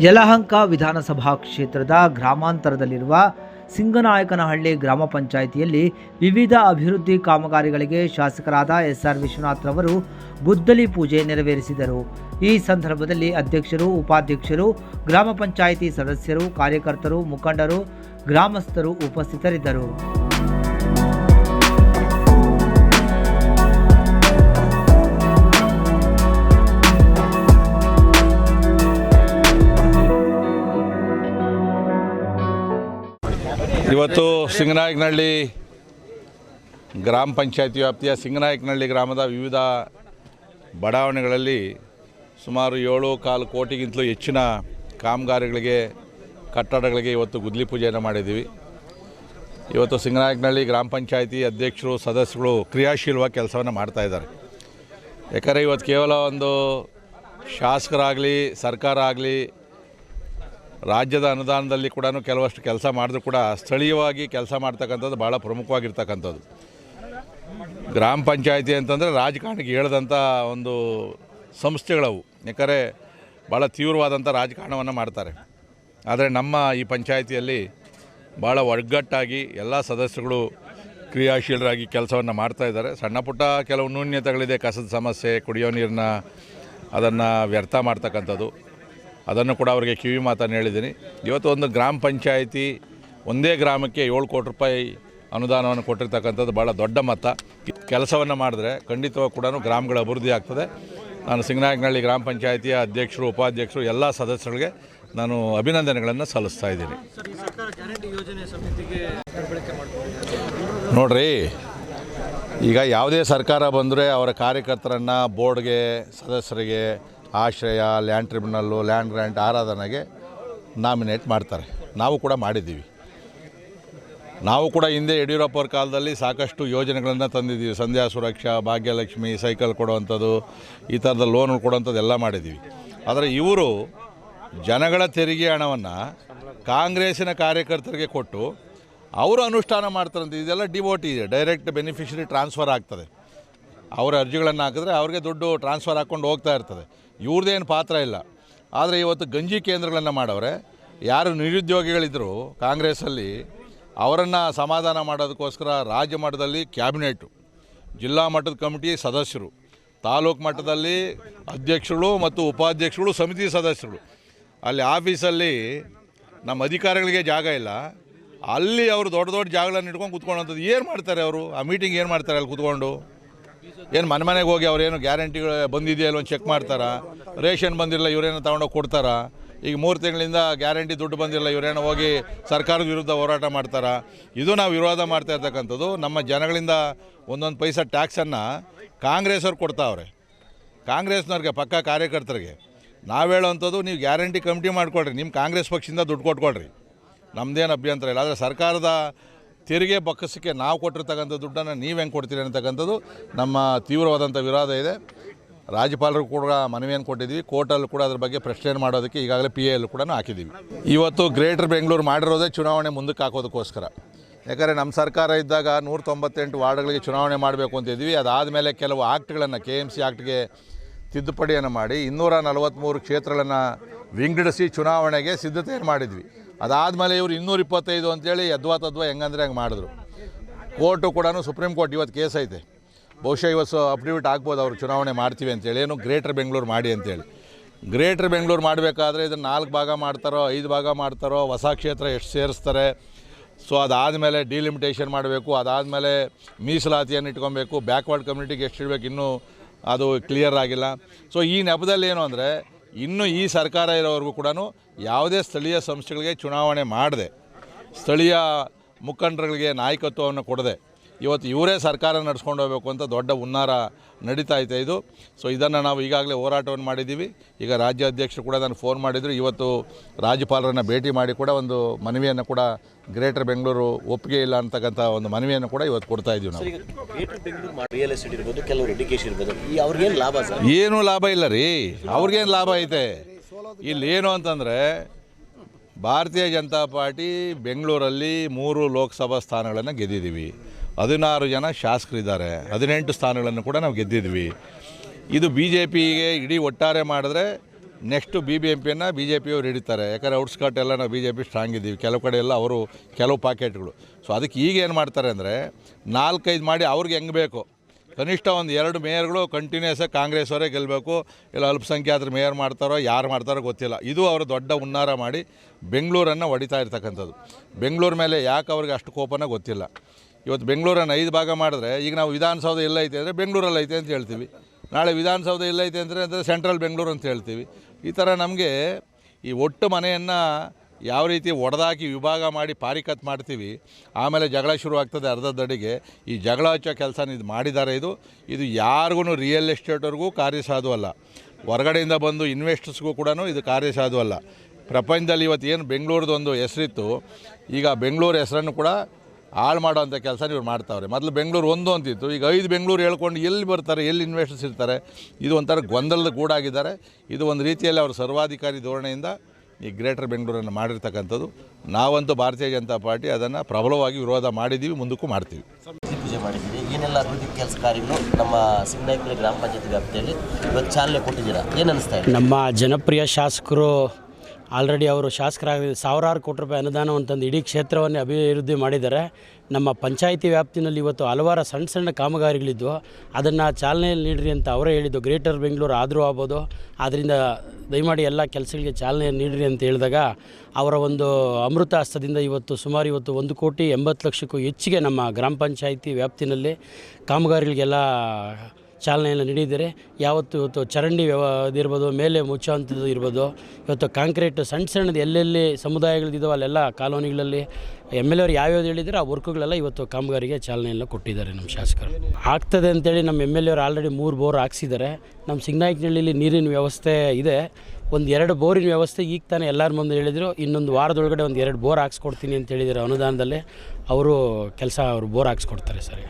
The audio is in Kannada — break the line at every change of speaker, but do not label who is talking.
ಯಲಹಂಕ ವಿಧಾನಸಭಾ ಕ್ಷೇತ್ರದ ಗ್ರಾಮಾಂತರದಲ್ಲಿರುವ ಸಿಂಗನಾಯಕನಹಳ್ಳಿ ಗ್ರಾಮ ಪಂಚಾಯಿತಿಯಲ್ಲಿ ವಿವಿಧ ಅಭಿವೃದ್ಧಿ ಕಾಮಗಾರಿಗಳಿಗೆ ಶಾಸಕರಾದ ಎಸ್ಆರ್ ವಿಶ್ವನಾಥ್ ರವರು ಗುದ್ದಲಿ ಪೂಜೆ ನೆರವೇರಿಸಿದರು. ಈ ಸಂದರ್ಭದಲ್ಲಿ ಅಧ್ಯಕ್ಷರು, ಉಪಾಧ್ಯಕ್ಷರು, ಗ್ರಾಮ ಪಂಚಾಯಿತಿ ಸದಸ್ಯರು, ಕಾರ್ಯಕರ್ತರು, ಮುಖಂಡರು, ಗ್ರಾಮಸ್ಥರು ಉಪಸ್ಥಿತರಿದ್ದರು.
ಇವತ್ತು ಸಿಂಗನಾಯಕನಹಳ್ಳಿ ಗ್ರಾಮ ಪಂಚಾಯತಿ ವ್ಯಾಪ್ತಿಯ ಸಿಂಗನಾಯಕನಹಳ್ಳಿ ಗ್ರಾಮದ ವಿವಿಧ ಬಡಾವಣೆಗಳಲ್ಲಿ ಸುಮಾರು ಏಳು ಕಾಲು ಕೋಟಿಗಿಂತಲೂ ಹೆಚ್ಚಿನ ಕಾಮಗಾರಿಗಳಿಗೆ, ಕಟ್ಟಡಗಳಿಗೆ ಇವತ್ತು ಗುದ್ಲಿ ಪೂಜೆಯನ್ನು ಮಾಡಿದ್ದೀವಿ. ಇವತ್ತು ಸಿಂಗನಾಯಕನಹಳ್ಳಿ ಗ್ರಾಮ ಪಂಚಾಯತಿ ಅಧ್ಯಕ್ಷರು, ಸದಸ್ಯರು ಕ್ರಿಯಾಶೀಲವಾಗಿ ಕೆಲಸವನ್ನು ಮಾಡ್ತಾಯಿದ್ದಾರೆ ಯಾಕಂದರೆ ಇವತ್ತು ಕೇವಲ ಒಂದು ಶಾಸಕರಾಗಲಿ, ಸರ್ಕಾರ ಆಗಲಿ ರಾಜ್ಯದ ಅನುದಾನದಲ್ಲಿ ಕೂಡ ಕೆಲವಷ್ಟು ಕೆಲಸ ಮಾಡಿದ್ರು ಕೂಡ ಸ್ಥಳೀಯವಾಗಿ ಕೆಲಸ ಮಾಡ್ತಕ್ಕಂಥದ್ದು ಭಾಳ ಪ್ರಮುಖವಾಗಿರ್ತಕ್ಕಂಥದ್ದು. ಗ್ರಾಮ ಪಂಚಾಯಿತಿ ಅಂತಂದರೆ ರಾಜಕಾರಣಕ್ಕೆ ಹೇಳ್ದಂಥ ಒಂದು ಸಂಸ್ಥೆಗಳವು. ಯಾಕಂದರೆ ಭಾಳ ತೀವ್ರವಾದಂಥ ರಾಜಕಾರಣವನ್ನು ಮಾಡ್ತಾರೆ. ಆದರೆ ನಮ್ಮ ಈ ಪಂಚಾಯಿತಿಯಲ್ಲಿ ಭಾಳ ಒಗ್ಗಟ್ಟಾಗಿ ಎಲ್ಲ ಸದಸ್ಯಗಳು ಕ್ರಿಯಾಶೀಲರಾಗಿ ಕೆಲಸವನ್ನು ಮಾಡ್ತಾ ಇದ್ದಾರೆ. ಸಣ್ಣ ಪುಟ್ಟ ಕೆಲವು ನ್ಯೂನ್ಯತೆಗಳಿದೆ ಕಸದ ಸಮಸ್ಯೆ, ಕುಡಿಯೋ ನೀರನ್ನ ಅದನ್ನು ವ್ಯರ್ಥ ಮಾಡ್ತಕ್ಕಂಥದ್ದು. ಅದನ್ನು ಕೂಡ ಅವರಿಗೆ ಕಿವಿ ಮಾತನ್ನು ಹೇಳಿದ್ದೀನಿ. ಇವತ್ತು ಒಂದು ಗ್ರಾಮ ಪಂಚಾಯಿತಿ ಒಂದೇ ಗ್ರಾಮಕ್ಕೆ ಏಳು ಕೋಟಿ ರೂಪಾಯಿ ಅನುದಾನವನ್ನು ಕೊಟ್ಟಿರ್ತಕ್ಕಂಥದ್ದು ಭಾಳ ದೊಡ್ಡ ಮೊತ್ತ ಕೆಲಸವನ್ನು ಮಾಡಿದ್ರೆ ಖಂಡಿತವಾಗಿ ಕೂಡ ಗ್ರಾಮಗಳ ಅಭಿವೃದ್ಧಿ ಆಗ್ತದೆ. ನಾನು ಸಿಂಗನಾಯಕನಹಳ್ಳಿ ಗ್ರಾಮ ಪಂಚಾಯಿತಿಯ ಅಧ್ಯಕ್ಷರು, ಉಪಾಧ್ಯಕ್ಷರು, ಎಲ್ಲ ಸದಸ್ಯರಿಗೆ ನಾನು ಅಭಿನಂದನೆಗಳನ್ನು ಸಲ್ಲಿಸ್ತಾ ಇದ್ದೀನಿ. ನೋಡ್ರಿ, ಈಗ ಯಾವುದೇ ಸರ್ಕಾರ ಬಂದರೆ ಅವರ ಕಾರ್ಯಕರ್ತರನ್ನು, ಬೋರ್ಡ್ಗೆ, ಸದಸ್ಯರಿಗೆ ಆಶ್ರಯ ಲ್ಯಾಂಡ್ ಟ್ರಿಬ್ಯುನಲ್ಲು ಲ್ಯಾಂಡ್ ಗ್ರ್ಯಾಂಟ್ ಆರಾಧನೆಗೆ ನಾಮಿನೇಟ್ ಮಾಡ್ತಾರೆ. ನಾವು ಕೂಡ ಮಾಡಿದ್ದೀವಿ. ನಾವು ಕೂಡ ಹಿಂದೆ ಯಡಿಯೂರಪ್ಪ ಅವ್ರ ಕಾಲದಲ್ಲಿ ಸಾಕಷ್ಟು ಯೋಜನೆಗಳನ್ನು ತಂದಿದ್ದೀವಿ. ಸಂಧ್ಯಾ ಸುರಕ್ಷಾ, ಭಾಗ್ಯಲಕ್ಷ್ಮಿ ಸೈಕಲ್ ಕೊಡುವಂಥದ್ದು, ಈ ಥರದ ಲೋನ್ ಕೊಡುವಂಥದ್ದು ಎಲ್ಲ ಮಾಡಿದ್ದೀವಿ. ಆದರೆ ಇವರು ಜನಗಳ ತೆರಿಗೆ ಹಣವನ್ನು ಕಾಂಗ್ರೆಸ್ಸಿನ ಕಾರ್ಯಕರ್ತರಿಗೆ ಕೊಟ್ಟು ಅವರು ಅನುಷ್ಠಾನ ಮಾಡ್ತಾರಂತೆ ಇದೆಲ್ಲ ಡಿವೋಟಿ ಇದೆ. ಡೈರೆಕ್ಟ್ ಬೆನಿಫಿಷರಿ ಟ್ರಾನ್ಸ್ಫರ್ ಆಗ್ತದೆ. ಅವರ ಅರ್ಜಿಗಳನ್ನು ಹಾಕಿದ್ರೆ ಅವ್ರಿಗೆ ದುಡ್ಡು ಟ್ರಾನ್ಸ್ಫರ್ ಹಾಕ್ಕೊಂಡು ಹೋಗ್ತಾ ಇರ್ತದೆ. ಇವ್ರದ್ದೇನು ಪಾತ್ರ ಇಲ್ಲ. ಆದರೆ ಇವತ್ತು ಗಂಜಿ ಕೇಂದ್ರಗಳನ್ನು ಮಾಡವ್ರೆ, ಯಾರು ನಿರುದ್ಯೋಗಿಗಳಿದ್ದರು ಕಾಂಗ್ರೆಸ್ಸಲ್ಲಿ, ಅವರನ್ನು ಸಮಾಧಾನ ಮಾಡೋದಕ್ಕೋಸ್ಕರ ರಾಜ್ಯ ಮಟ್ಟದಲ್ಲಿ ಕ್ಯಾಬಿನೆಟು, ಜಿಲ್ಲಾ ಮಟ್ಟದ ಕಮಿಟಿ ಸದಸ್ಯರು, ತಾಲೂಕು ಮಟ್ಟದಲ್ಲಿ ಅಧ್ಯಕ್ಷರು ಮತ್ತು ಉಪಾಧ್ಯಕ್ಷಗಳು ಸಮಿತಿ ಸದಸ್ಯರು. ಅಲ್ಲಿ ಆಫೀಸಲ್ಲಿ ನಮ್ಮ ಅಧಿಕಾರಿಗಳಿಗೆ ಜಾಗ ಇಲ್ಲ. ಅಲ್ಲಿ ಅವರು ದೊಡ್ಡ ದೊಡ್ಡ ಜಾಗಗಳನ್ನು ಇಟ್ಕೊಂಡು ಕೂತ್ಕೊಳ್ಳೋಂಥದ್ದು ಏನು ಮಾಡ್ತಾರೆ ಅವರು? ಆ ಮೀಟಿಂಗ್ ಏನು ಮಾಡ್ತಾರೆ ಅಲ್ಲಿ ಕುತ್ಕೊಂಡು? ಏನು ಮನೆ ಮನೆಗೆ ಹೋಗಿ ಅವ್ರೇನು ಗ್ಯಾರಂಟಿಗಳು ಬಂದಿದೆಯಲ್ಲ ಒಂದು ಚೆಕ್ ಮಾಡ್ತಾರಾ? ರೇಷನ್ ಬಂದಿರಲ್ಲ ಇವರೇನೋ ತೊಗೊಂಡೋಗಿ ಕೊಡ್ತಾರಾ? ಈಗ ಮೂರು ತಿಂಗಳಿಂದ ಗ್ಯಾರಂಟಿ ದುಡ್ಡು ಬಂದಿರಲ್ಲ ಇವರೇನೋ ಹೋಗಿ ಸರ್ಕಾರದ ವಿರುದ್ಧ ಹೋರಾಟ ಮಾಡ್ತಾರಾ? ಇದು ನಾವು ವಿರೋಧ ಮಾಡ್ತಾ ಇರ್ತಕ್ಕಂಥದ್ದು. ನಮ್ಮ ಜನಗಳಿಂದ ಒಂದೊಂದು ಪೈಸಾ ಟ್ಯಾಕ್ಸನ್ನು ಕಾಂಗ್ರೆಸ್ ಅವ್ರು. ಕೊಡ್ತಾವ್ರೆ ಕಾಂಗ್ರೆಸ್ನವ್ರಿಗೆ, ಪಕ್ಕ ಕಾರ್ಯಕರ್ತರಿಗೆ. ನಾವು ಹೇಳೋವಂಥದ್ದು ನೀವು ಗ್ಯಾರಂಟಿ ಕಮಿಟಿ ಮಾಡಿಕೊಡ್ರಿ ನಿಮ್ಮ ಕಾಂಗ್ರೆಸ್ ಪಕ್ಷದಿಂದ ದುಡ್ಡು ಕೊಟ್ಕೊಳ್ರಿ. ನಮ್ಮದೇನು ಅಭ್ಯಂತರ ಇಲ್ಲ. ಆದರೆ ಸರ್ಕಾರದ ತೆರಿಗೆ ಬೊಕ್ಕಸಕ್ಕೆ ನಾವು ಕೊಟ್ಟಿರ್ತಕ್ಕಂಥ ದುಡ್ಡನ್ನು ನೀವು ಹೆಂಗೆ ಕೊಡ್ತೀರಿ ಅಂತಕ್ಕಂಥದ್ದು ನಮ್ಮ ತೀವ್ರವಾದಂಥ ವಿರೋಧ ಇದೆ. ರಾಜ್ಯಪಾಲರು ಕೂಡ ಮನವಿಯನ್ನು ಕೊಟ್ಟಿದ್ವಿ ಕೋರ್ಟಲ್ಲೂ ಕೂಡ ಅದ್ರ ಬಗ್ಗೆ ಪ್ರಶ್ನೆ ಮಾಡೋದಕ್ಕೆ ಈಗಾಗಲೇ ಪಿ ಎಲ್ ಕೂಡ ಹಾಕಿದ್ದೀವಿ. ಇವತ್ತು ಗ್ರೇಟರ್ ಬೆಂಗಳೂರು ಮಾಡಿರೋದೇ ಚುನಾವಣೆ ಮುಂದಕ್ಕೆ ಹಾಕೋದಕ್ಕೋಸ್ಕರ. ಯಾಕಂದರೆ ನಮ್ಮ ಸರ್ಕಾರ ಇದ್ದಾಗ ನೂರ ತೊಂಬತ್ತೆಂಟು ವಾರ್ಡ್ಗಳಿಗೆ ಚುನಾವಣೆ ಮಾಡಬೇಕು ಅಂತಿದ್ವಿ ಅದಾದಮೇಲೆ ಕೆಲವು ಆ್ಯಕ್ಟ್ಗಳನ್ನು ಕೆ ಎಂ ಸಿ ಆ್ಯಕ್ಟ್ಗೆ ತಿದ್ದುಪಡಿಯನ್ನು ಮಾಡಿ ಇನ್ನೂರ ನಲವತ್ತ್ಮೂರು ಕ್ಷೇತ್ರಗಳನ್ನು ವಿಂಗಡಿಸಿ ಚುನಾವಣೆಗೆ ಸಿದ್ಧತೆಯನ್ನು ಮಾಡಿದ್ವಿ. ಅದಾದಮೇಲೆ ಇವರು ಇನ್ನೂರ ಇಪ್ಪತ್ತೈದು ಅಂತೇಳಿ ಯದ್ವಾ ತದ್ವಾ ಹೆಂಗಂದ್ರೆ ಹಂಗೆ ಮಾಡಿದ್ರು. ಕೋರ್ಟು ಕೂಡ ಸುಪ್ರೀಂ ಕೋರ್ಟ್ ಇವತ್ತು ಕೇಸ್ ಐತೆ. ಬಹುಶಃ ಇವತ್ತು ಅಫಿಡವಿಟ್ ಆಗ್ಬೋದು ಅವರು ಚುನಾವಣೆ ಮಾಡ್ತೀವಿ ಅಂತೇಳಿ. ಏನು ಗ್ರೇಟರ್ ಬೆಂಗಳೂರು ಮಾಡಿ ಅಂತೇಳಿ. ಗ್ರೇಟರ್ ಬೆಂಗಳೂರು ಮಾಡಬೇಕಾದ್ರೆ ಇದನ್ನು ನಾಲ್ಕು ಭಾಗ ಮಾಡ್ತಾರೋ, ಐದು ಭಾಗ ಮಾಡ್ತಾರೋ, ಹೊಸ ಕ್ಷೇತ್ರ ಎಷ್ಟು ಸೇರಿಸ್ತಾರೆ. ಸೊ ಅದಾದಮೇಲೆ ಡಿಲಿಮಿಟೇಷನ್ ಮಾಡಬೇಕು, ಅದಾದಮೇಲೆ ಮೀಸಲಾತಿಯನ್ನು ಇಟ್ಕೊಬೇಕು ಬ್ಯಾಕ್ವರ್ಡ್ ಕಮ್ಯುನಿಟಿಗೆ ಎಷ್ಟು ಇಡಬೇಕು ಇನ್ನೂ ಅದು ಕ್ಲಿಯರ್ ಆಗಿಲ್ಲ. ಸೊ ಈ ನೆಪದಲ್ಲಿ ಏನು ಅಂದರೆ ಇನ್ನು ಈ ಸರ್ಕಾರ ಇರೋವರೆಗೂ ಕೂಡ ಯಾವುದೇ ಸ್ಥಳೀಯ ಸಂಸ್ಥೆಗಳಿಗೆ ಚುನಾವಣೆ ಮಾಡದೆ ಸ್ಥಳೀಯ ಮುಖಂಡರುಗಳಿಗೆ ನಾಯಕತ್ವವನ್ನು ಕೊಡದೆ ಇವತ್ತು ಇವರೇ ಸರ್ಕಾರ ನಡೆಸ್ಕೊಂಡು ಹೋಗಬೇಕು ಅಂತ ದೊಡ್ಡ ಹುನ್ನಾರ ನಡೀತಾ ಐತೆ ಇದು. ಸೊ ಇದನ್ನು ನಾವು ಈಗಾಗಲೇ ಹೋರಾಟವನ್ನು ಮಾಡಿದ್ದೀವಿ. ಈಗ ರಾಜ್ಯ ಅಧ್ಯಕ್ಷರು ಕೂಡ ನಾನು ಫೋನ್ ಮಾಡಿದರು. ಇವತ್ತು ರಾಜ್ಯಪಾಲರನ್ನು ಭೇಟಿ ಮಾಡಿ ಕೂಡ ಒಂದು ಮನವಿಯನ್ನು ಕೂಡ ಗ್ರೇಟರ್ ಬೆಂಗಳೂರು ಒಪ್ಪಿಗೆ ಇಲ್ಲ ಅಂತಕ್ಕಂಥ ಒಂದು ಮನವಿಯನ್ನು ಕೂಡ ಇವತ್ತು ಕೊಡ್ತಾ ಇದ್ದೀವಿ ನಾವು.
ಕೆಲವರು ಇರ್ಬೋದು ಲಾಭ
ಏನೂ ಲಾಭ ಇಲ್ಲ ರೀ. ಅವ್ರಿಗೇನು ಲಾಭ ಐತೆ? ಇಲ್ಲಿ ಏನು ಅಂತಂದರೆ ಭಾರತೀಯ ಜನತಾ ಪಾರ್ಟಿ ಬೆಂಗಳೂರಲ್ಲಿ ಮೂರು ಲೋಕಸಭಾ ಸ್ಥಾನಗಳನ್ನು ಗೆದ್ದಿದ್ದೀವಿ ಹದಿನಾರು ಜನ ಶಾಸಕರಿದ್ದಾರೆ. ಹದಿನೆಂಟು ಸ್ಥಾನಗಳನ್ನು ಕೂಡ ನಾವು ಗೆದ್ದಿದ್ವಿ. ಇದು ಬಿ ಜೆ ಪಿಗೆ ಇಡೀ ಒಟ್ಟಾರೆ ಮಾಡಿದ್ರೆ ನೆಕ್ಸ್ಟು ಬಿ ಬಿ ಎಂ ಪಿಯನ್ನು ಬಿ ಜೆ ಪಿಯವ್ರು ಹಿಡಿತಾರೆ. ಯಾಕಂದರೆ ಔಟ್ಸ್ಕಟ್ ಎಲ್ಲ ನಾವು ಬಿ ಜೆ ಪಿ ಸ್ಟ್ರಾಂಗ್ ಇದ್ದೀವಿ. ಕೆಲವು ಕಡೆ ಎಲ್ಲ ಅವರು ಕೆಲವು ಪಾಕೆಟ್ಗಳು ಸೊ ಅದಕ್ಕೆ ಈಗ ಏನು ಮಾಡ್ತಾರೆ ಅಂದರೆ ನಾಲ್ಕೈದು ಮಾಡಿ ಅವ್ರಿಗೆ ಹೆಂಗೆ ಬೇಕು? ಕನಿಷ್ಠ ಒಂದು ಎರಡು ಮೇಯರ್ಗಳು ಕಂಟಿನ್ಯೂಸ್ ಆಗಿ ಕಾಂಗ್ರೆಸ್ ಅವರೇ ಗೆಲ್ಲಬೇಕು ಇಲ್ಲ ಅಲ್ಪಸಂಖ್ಯಾತರ ಮೇಯರ್ ಮಾಡ್ತಾರೋ, ಯಾರು ಮಾಡ್ತಾರೋ ಗೊತ್ತಿಲ್ಲ. ಇದು ಅವರು ದೊಡ್ಡ ಹುನ್ನಾರ ಮಾಡಿ ಬೆಂಗಳೂರನ್ನು ಹೊಡಿತಾ ಇರ್ತಕ್ಕಂಥದ್ದು. ಬೆಂಗಳೂರು ಮೇಲೆ ಯಾಕೆ ಅವ್ರಿಗೆ ಅಷ್ಟು ಕೋಪನ ಗೊತ್ತಿಲ್ಲ. ಇವತ್ತು ಬೆಂಗಳೂರನ್ನು ಐದು ಭಾಗ ಮಾಡಿದ್ರೆ ಈಗ ನಾವು ವಿಧಾನಸೌಧ ಎಲ್ಲೈತೆ ಅಂದರೆ ಬೆಂಗಳೂರಲ್ಲಿ ಐತೆ ಅಂತ ಹೇಳ್ತೀವಿ. ನಾಳೆ ವಿಧಾನಸೌಧ ಎಲ್ಲೈತೆ ಅಂದರೆ ಅಂದರೆ ಸೆಂಟ್ರಲ್ ಬೆಂಗಳೂರು ಅಂತ ಹೇಳ್ತೀವಿ. ಈ ಥರ ನಮಗೆ ಈ ಒಟ್ಟು ಮನೆಯನ್ನು ಯಾವ ರೀತಿ ಒಡೆದಾಕಿ ವಿಭಾಗ ಮಾಡಿ ಪಾರಿಕತ್ ಮಾಡ್ತೀವಿ, ಆಮೇಲೆ ಜಗಳ ಶುರು ಆಗ್ತದೆ ಅರ್ಧದಡಿಗೆ. ಈ ಜಗಳ ಹಚ್ಚೋ ಕೆಲಸ ಇದು ಮಾಡಿದ್ದಾರೆ ಇದು. ಇದು ಯಾರಿಗೂ ರಿಯಲ್ ಎಸ್ಟೇಟವ್ರಿಗೂ ಕಾರ್ಯಸಾಧು ಅಲ್ಲ. ಹೊರಗಡೆಯಿಂದ ಬಂದು ಇನ್ವೆಸ್ಟರ್ಸ್ಗೂ ಕೂಡ ಇದು ಕಾರ್ಯಸಾಧು ಅಲ್ಲ. ಪ್ರಪಂಚದಲ್ಲಿ ಇವತ್ತು ಏನು ಬೆಂಗಳೂರದ್ದು ಒಂದು ಹೆಸರಿತ್ತು, ಈಗ ಬೆಂಗಳೂರು ಹೆಸರನ್ನು ಕೂಡ ಹಾಳು ಮಾಡೋವಂಥ ಕೆಲಸ ಇವ್ರು ಮಾಡ್ತಾವ್ರೆ. ಮೊದಲು ಬೆಂಗಳೂರು ಒಂದು ಅಂತಿತ್ತು. ಈಗ ಐದು ಬೆಂಗಳೂರು ಹೇಳ್ಕೊಂಡು ಎಲ್ಲಿ ಬರ್ತಾರೆ ಎಲ್ಲಿ ಇನ್ವೆಸ್ಟರ್ಸ್ ಇರ್ತಾರೆ ಇದು ಒಂಥರ ಗೊಂದಲದ ಗೂಡಾಗಿದ್ದಾರೆ. ಇದು ಒಂದು ರೀತಿಯಲ್ಲಿ ಅವರು ಸರ್ವಾಧಿಕಾರಿ ಧೋರಣೆಯಿಂದ ಈ ಗ್ರೇಟರ್ ಬೆಂಗಳೂರನ್ನು ಮಾಡಿರ್ತಕ್ಕಂಥದ್ದು. ನಾವಂತೂ ಭಾರತೀಯ ಜನತಾ ಪಾರ್ಟಿ ಅದನ್ನು ಪ್ರಬಲವಾಗಿ ವಿರೋಧ ಮಾಡಿದ್ದೀವಿ ಮುಂದಕ್ಕೂ ಮಾಡ್ತೀವಿ.
ಪೂಜೆ ಮಾಡಿದ್ದೀರಿ ಏನೆಲ್ಲ ಅಭಿವೃದ್ಧಿ ಕೆಲಸ ಕಾರ್ಯಗಳು ನಮ್ಮ ಸಿಂಗನಾಯಕನಹಳ್ಳಿ ಗ್ರಾಮ ಪಂಚಾಯತ್ ವ್ಯಾಪ್ತಿಯಲ್ಲಿ ಇವತ್ತು ಚಾಲನೆ ಕೊಟ್ಟಿದ್ದೀರಾ? ಏನು ಅನಿಸ್ತಾ ಇದೆ?
ನಮ್ಮ ಜನಪ್ರಿಯ ಶಾಸಕರು ಆಲ್ರೆಡಿ ಅವರು ಶಾಸಕರಾಗಿ ಸಾವಿರಾರು ಕೋಟಿ ರೂಪಾಯಿ ಅನುದಾನವನ್ನು ತಂದು ಇಡೀ ಕ್ಷೇತ್ರವನ್ನೇ ಅಭಿವೃದ್ಧಿ ಮಾಡಿದ್ದಾರೆ. ನಮ್ಮ ಪಂಚಾಯಿತಿ ವ್ಯಾಪ್ತಿನಲ್ಲಿ ಇವತ್ತು ಹಲವಾರು ಸಣ್ಣ ಸಣ್ಣ ಕಾಮಗಾರಿಗಳಿದ್ವು. ಅದನ್ನು ಚಾಲನೆಯಲ್ಲಿ ನೀಡ್ರಿ ಅಂತ ಅವರೇ ಹೇಳಿದ್ದು. ಗ್ರೇಟರ್ ಬೆಂಗಳೂರು ಆದರೂ ಆಗ್ಬೋದು. ಆದ್ದರಿಂದ ದಯಮಾಡಿ ಎಲ್ಲ ಕೆಲಸಗಳಿಗೆ ಚಾಲನೆ ನೀಡ್ರಿ ಅಂತ ಹೇಳಿದಾಗ ಅವರ ಒಂದು ಅಮೃತ ಹಸ್ತದಿಂದ ಇವತ್ತು ಸುಮಾರು ಇವತ್ತು ಒಂದು ಕೋಟಿ ಎಂಬತ್ತು ಲಕ್ಷಕ್ಕೂ ಹೆಚ್ಚಿಗೆ ನಮ್ಮ ಗ್ರಾಮ ಪಂಚಾಯಿತಿ ವ್ಯಾಪ್ತಿನಲ್ಲಿ ಕಾಮಗಾರಿಗಳಿಗೆಲ್ಲ ಚಾಲನೆಯನ್ನು ನೀಡಿದ್ದಾರೆ ಯಾವತ್ತು ಇವತ್ತು ಚರಂಡಿ ವ್ಯವ ಇದಿರ್ಬೋದು ಮೇಲೆ ಮುಚ್ಚುವಂಥದ್ದು ಇರ್ಬೋದು, ಇವತ್ತು ಕಾಂಕ್ರೀಟ್ ಸಣ್ಣ ಸಣ್ಣದು ಎಲ್ಲೆಲ್ಲಿ ಸಮುದಾಯಗಳಿದ್ದಾವೆ ಅಲ್ಲೆಲ್ಲ ಕಾಲೋನಿಗಳಲ್ಲಿ ಎಂ ಎಲ್ ಎವ್ರು ಯಾವ್ಯಾವ್ದು ಹೇಳಿದರೆ ಆ ವರ್ಕ್ಗಳೆಲ್ಲ ಇವತ್ತು ಕಾಮಗಾರಿಗೆ ಚಾಲನೆಯನ್ನು ಕೊಟ್ಟಿದ್ದಾರೆ ನಮ್ಮ ಶಾಸಕರು. ಆಗ್ತದೆ ಅಂತೇಳಿ ನಮ್ಮ ಎಂ ಎಲ್ ಎವ್ರು ಆಲ್ರೆಡಿ ಮೂರು ಬೋರ್ ಹಾಕ್ಸಿದ್ದಾರೆ. ನಮ್ಮ ಸಿಂಗನಾಯಕನಹಳ್ಳಿಲಿ ನೀರಿನ ವ್ಯವಸ್ಥೆ ಇದೆ. ಒಂದು ಎರಡು ಬೋರಿನ ವ್ಯವಸ್ಥೆ ಈಗ ತಾನೇ ಎಲ್ಲರ ಮುಂದೆ ಹೇಳಿದರು. ಇನ್ನೊಂದು ವಾರದೊಳಗಡೆ ಒಂದು ಎರಡು ಬೋರ್ ಹಾಕ್ಸ್ಕೊಡ್ತೀನಿ ಅಂತ ಹೇಳಿದ್ದಾರೆ ಅನುದಾನದಲ್ಲಿ. ಅವರು ಕೆಲಸ ಅವರು ಬೋರ್ ಹಾಕ್ಸ್ಕೊಡ್ತಾರೆ ಸರ್